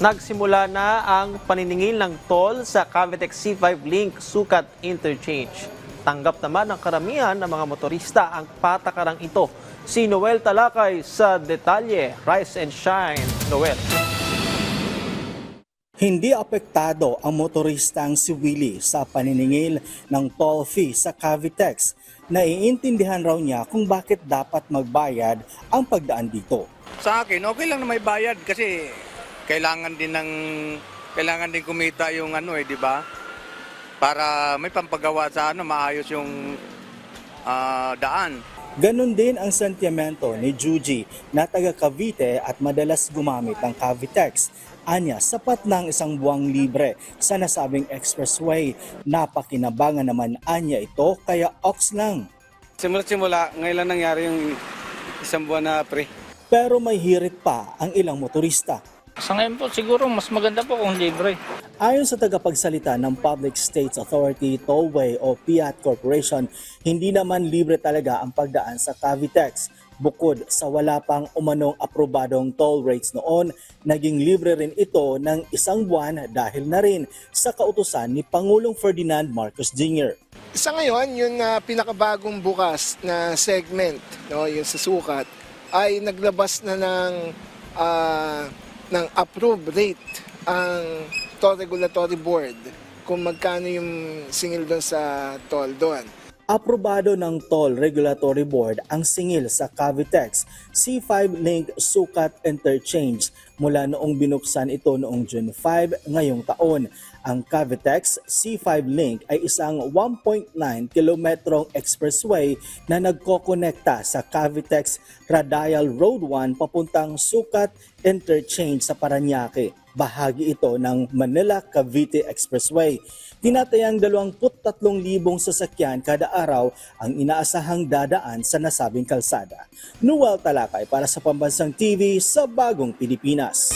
Nagsimula na ang paniningil ng toll sa Cavitex C5 Link Sukat Interchange. Tanggap naman ng karamihan ng mga motorista ang patakarang ito. Si Noel Talakay sa detalye. Rise and shine, Noel. Hindi apektado ang motoristang si Willie sa paniningil ng toll fee sa Cavitex. Naiintindihan raw niya kung bakit dapat magbayad ang pagdaan dito. Sa akin, okay lang na may bayad kasi kailangan din ng kailangan din kumita yung ano eh, di ba? Para may pampagawa sa ano, maayos yung ah, daan. Ganon din ang sentimento ni Juji na taga Cavite at madalas gumamit ng Cavitex. Anya, sapat ng isang buwang libre sa nasabing expressway. Napakinabangan naman anya ito kaya ox lang. Simula-simula, ngayon lang nangyari yung isang buwan na pre. Pero may hirit pa ang ilang motorista. Sa ngayon po, siguro mas maganda po kung libre. Ayon sa tagapagsalita ng Public States Authority Tollway o PIAT Corporation, hindi naman libre talaga ang pagdaan sa Cavitex. Bukod sa wala pang umanong aprobadong toll rates noon, naging libre rin ito ng isang buwan dahil na rin sa kautusan ni Pangulong Ferdinand Marcos Jr. Sa ngayon, yung ah, pinakabagong bukas na segment, no, yung sa sukat, ay naglabas na ng, ah, ng approved rate ang Toll Regulatory Board kung magkano yung singil doon sa toll doon. Aprobado ng Toll Regulatory Board ang singil sa Cavitex C5 Link Sukat Interchange mula noong binuksan ito noong June 5 ngayong taon. Ang Cavitex C5 Link ay isang 1.9 kilometrong expressway na nagkokonekta sa Cavitex Radial Road 1 papuntang Sukat Interchange sa Paranaque. Bahagi ito ng Manila-Cavite Expressway. Tinatayang 23,000 sasakyan kada araw ang inaasahang dadaan sa nasabing kalsada. Noel Talakay para sa Pambansang TV sa Bagong Pilipinas.